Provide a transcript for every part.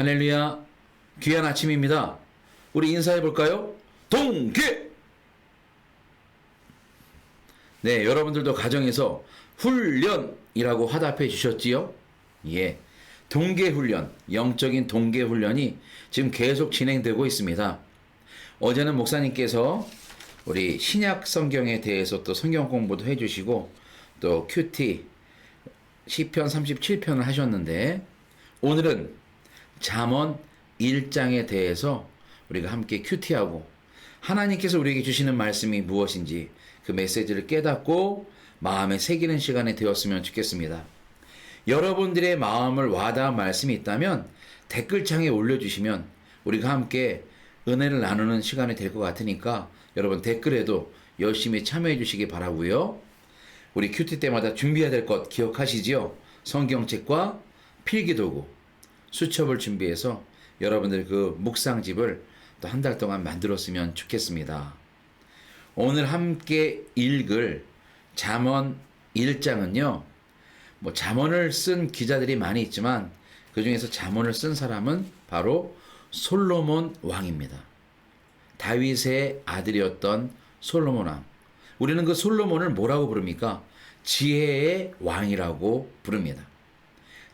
할렐루야. 귀한 아침입니다. 우리 인사해 볼까요? 동계! 네, 여러분들도 가정에서 훈련이라고 화답해 주셨지요? 예. 동계 훈련, 영적인 동계 훈련이 지금 계속 진행되고 있습니다. 어제는 목사님께서 우리 신약 성경에 대해서 또 성경 공부도 해 주시고 또 큐티 시편 37편을 하셨는데 오늘은 잠언 1장에 대해서 우리가 함께 큐티하고 하나님께서 우리에게 주시는 말씀이 무엇인지 그 메시지를 깨닫고 마음에 새기는 시간이 되었으면 좋겠습니다. 여러분들의 마음을 와닿은 말씀이 있다면 댓글창에 올려주시면 우리가 함께 은혜를 나누는 시간이 될 것 같으니까 여러분 댓글에도 열심히 참여해 주시기 바라고요. 우리 큐티 때마다 준비해야 될 것 기억하시지요? 성경책과 필기도구, 수첩을 준비해서 여러분들 그 묵상집을 또 한 달 동안 만들었으면 좋겠습니다. 오늘 함께 읽을 잠언 1장은요. 뭐 잠언을 쓴 기자들이 많이 있지만 그 중에서 잠언을 쓴 사람은 바로 솔로몬 왕입니다. 다윗의 아들이었던 솔로몬 왕. 우리는 그 솔로몬을 뭐라고 부릅니까? 지혜의 왕이라고 부릅니다.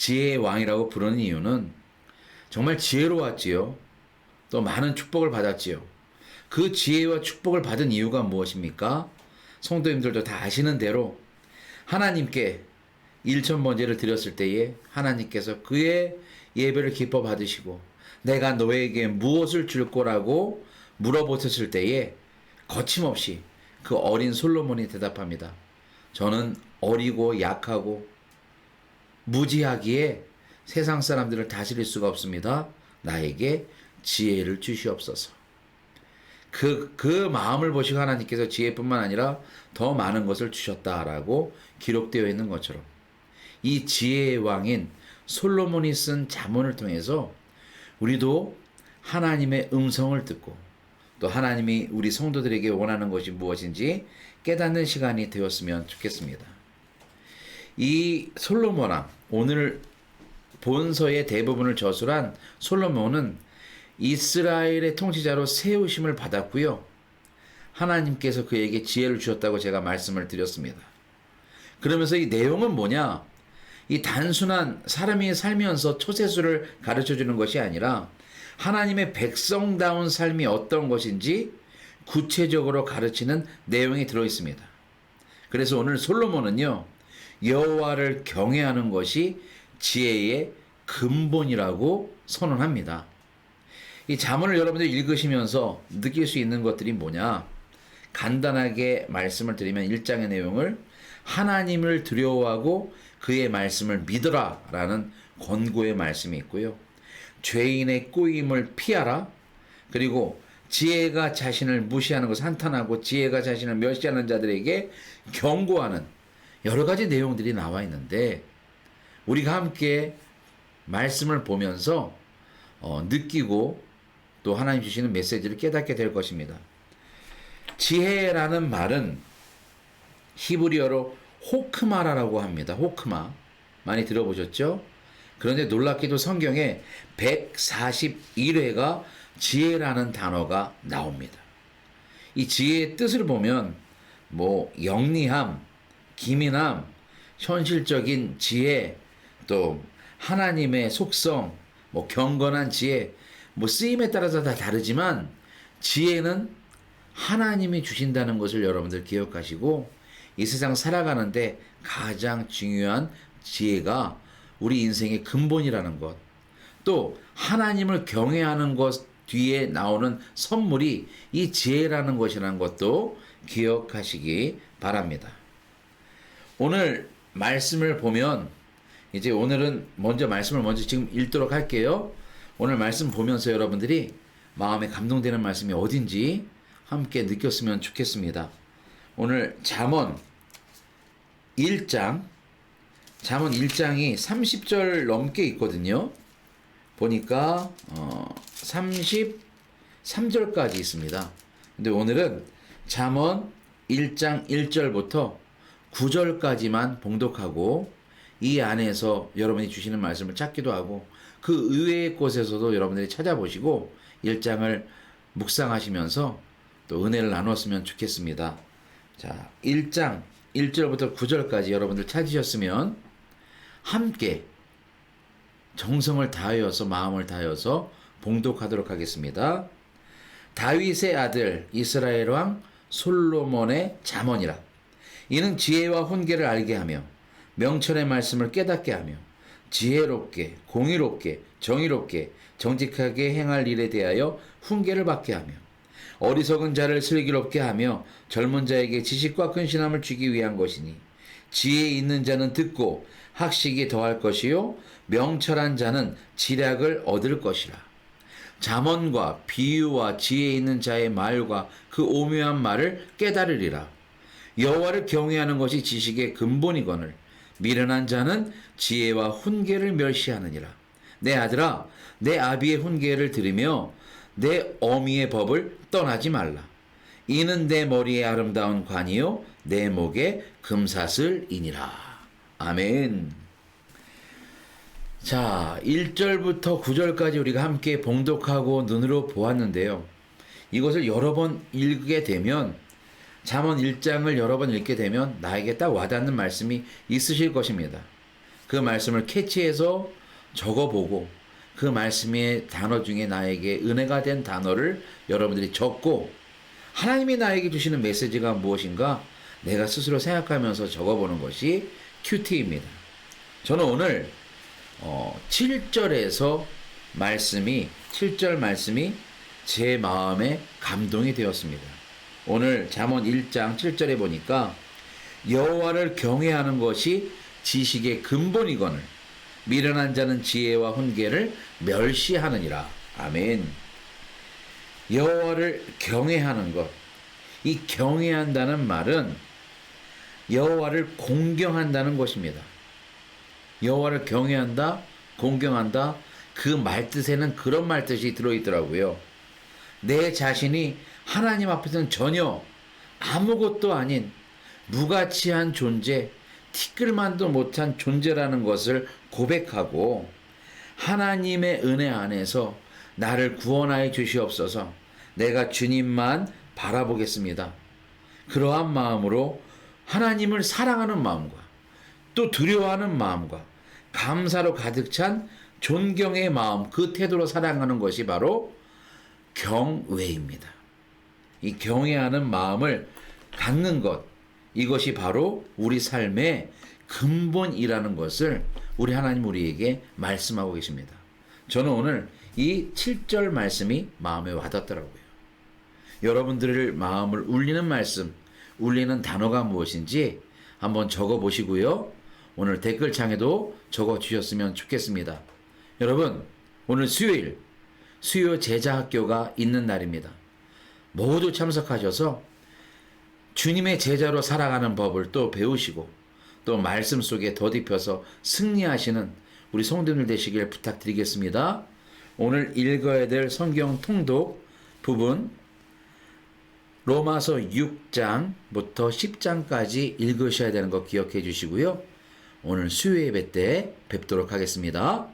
지혜의 왕이라고 부르는 이유는 정말 지혜로웠지요. 또 많은 축복을 받았지요. 그 지혜와 축복을 받은 이유가 무엇입니까? 성도님들도 다 아시는 대로 하나님께 일천 번제를 드렸을 때에 하나님께서 그의 예배를 기뻐 받으시고 내가 너에게 무엇을 줄 거라고 물어보셨을 때에 거침없이 그 어린 솔로몬이 대답합니다. 저는 어리고 약하고 무지하기에 세상 사람들을 다스릴 수가 없습니다. 나에게 지혜를 주시옵소서. 그, 그 마음을 보시고 하나님께서 지혜뿐만 아니라 더 많은 것을 주셨다라고 기록되어 있는 것처럼 이 지혜의 왕인 솔로몬이 쓴 자문을 통해서 우리도 하나님의 음성을 듣고 또 하나님이 우리 성도들에게 원하는 것이 무엇인지 깨닫는 시간이 되었으면 좋겠습니다. 이 솔로몬 왕, 오늘 본서의 대부분을 저술한 솔로몬은 이스라엘의 통치자로 세우심을 받았고요. 하나님께서 그에게 지혜를 주셨다고 제가 말씀을 드렸습니다. 그러면서 이 내용은 뭐냐? 이 단순한 사람이 살면서 초세수를 가르쳐 주는 것이 아니라 하나님의 백성다운 삶이 어떤 것인지 구체적으로 가르치는 내용이 들어 있습니다. 그래서 오늘 솔로몬은요. 여호와를 경외하는 것이 지혜의 근본이라고 선언합니다. 이 자문을 여러분들 읽으시면서 느낄 수 있는 것들이 뭐냐? 간단하게 말씀을 드리면 1장의 내용을 하나님을 두려워하고 그의 말씀을 믿으라 라는 권고의 말씀이 있고요. 죄인의 꼬임을 피하라. 그리고 지혜가 자신을 무시하는 것을 한탄하고 지혜가 자신을 멸시하는 자들에게 경고하는 여러 가지 내용들이 나와 있는데 우리가 함께 말씀을 보면서 어, 느끼고 또 하나님 주시는 메시지를 깨닫게 될 것입니다. 지혜라는 말은 히브리어로 호크마라라고 합니다. 호크마. 많이 들어보셨죠? 그런데 놀랍게도 성경에 141회가 지혜라는 단어가 나옵니다. 이 지혜의 뜻을 보면 뭐 영리함, 기민함, 현실적인 지혜, 또 하나님의 속성, 뭐 경건한 지혜, 뭐 쓰임에 따라서 다 다르지만 지혜는 하나님이 주신다는 것을 여러분들 기억하시고 이 세상 살아가는데 가장 중요한 지혜가 우리 인생의 근본이라는 것. 또 하나님을 경외하는 것 뒤에 나오는 선물이 이 지혜라는 것이라는 것도 기억하시기 바랍니다. 오늘 말씀을 보면 이제 오늘은 먼저 말씀을 먼저 지금 읽도록 할게요. 오늘 말씀 보면서 여러분들이 마음에 감동되는 말씀이 어딘지 함께 느꼈으면 좋겠습니다. 오늘 잠언 1장 잠언 1장이 30절 넘게 있거든요. 보니까 어 33절까지 있습니다. 근데 오늘은 잠언 1장 1절부터 9절까지만 봉독하고 이 안에서 여러분이 주시는 말씀을 찾기도 하고 그 의외의 곳에서도 여러분들이 찾아보시고 1장을 묵상하시면서 또 은혜를 나눴으면 좋겠습니다. 자, 1장 1절부터 9절까지 여러분들 찾으셨으면 함께 정성을 다하여서 마음을 다하여서 봉독하도록 하겠습니다. 다윗의 아들 이스라엘 왕 솔로몬의 잠언이라. 이는 지혜와 훈계를 알게 하며 명철의 말씀을 깨닫게 하며 지혜롭게 공의롭게 정의롭게 정직하게 행할 일에 대하여 훈계를 받게 하며 어리석은 자를 슬기롭게 하며 젊은 자에게 지식과 근신함을 주기 위한 것이니 지혜 있는 자는 듣고 학식이 더할 것이요 명철한 자는 지략을 얻을 것이라. 잠언과 비유와 지혜 있는 자의 말과 그 오묘한 말을 깨달으리라 여호와를 경외하는 것이 지식의 근본이거늘 미련한 자는 지혜와 훈계를 멸시하느니라. 내 아들아 내 아비의 훈계를 들으며 내 어미의 법을 떠나지 말라. 이는 내 머리에 아름다운 관이요 내 목에 금사슬이니라. 아멘. 자, 1절부터 9절까지 우리가 함께 봉독하고 눈으로 보았는데요. 이것을 여러 번 읽게 되면 잠언 1장을 여러 번 읽게 되면 나에게 딱 와닿는 말씀이 있으실 것입니다. 그 말씀을 캐치해서 적어보고 그 말씀의 단어 중에 나에게 은혜가 된 단어를 여러분들이 적고 하나님이 나에게 주시는 메시지가 무엇인가 내가 스스로 생각하면서 적어보는 것이 큐티입니다. 저는 오늘 어, 7절에서 말씀이 7절 말씀이 제 마음에 감동이 되었습니다. 오늘 잠언 1장 7절에 보니까 여호와를 경외하는 것이 지식의 근본이거늘 미련한 자는 지혜와 훈계를 멸시하느니라. 아멘. 여호와를 경외하는 것. 이 경외한다는 말은 여호와를 공경한다는 것입니다. 여호와를 경외한다, 공경한다. 그 말뜻에는 그런 말뜻이 들어 있더라고요. 내 자신이 하나님 앞에서는 전혀 아무것도 아닌 무가치한 존재, 티끌만도 못한 존재라는 것을 고백하고 하나님의 은혜 안에서 나를 구원하여 주시옵소서 내가 주님만 바라보겠습니다. 그러한 마음으로 하나님을 사랑하는 마음과 또 두려워하는 마음과 감사로 가득 찬 존경의 마음, 그 태도로 사랑하는 것이 바로 경외입니다. 이 경외하는 마음을 갖는 것, 이것이 바로 우리 삶의 근본이라는 것을 우리 하나님 우리에게 말씀하고 계십니다. 저는 오늘 이 7절 말씀이 마음에 와닿더라고요. 여러분들의 마음을 울리는 말씀, 울리는 단어가 무엇인지 한번 적어 보시고요. 오늘 댓글창에도 적어 주셨으면 좋겠습니다. 여러분, 오늘 수요일, 수요 제자 학교가 있는 날입니다. 모두 참석하셔서 주님의 제자로 살아가는 법을 또 배우시고 또 말씀 속에 덧입혀서 승리하시는 우리 성도들 되시길 부탁드리겠습니다. 오늘 읽어야 될 성경 통독 부분 로마서 6장부터 10장까지 읽으셔야 되는 거 기억해 주시고요. 오늘 수요 예배 때 뵙도록 하겠습니다.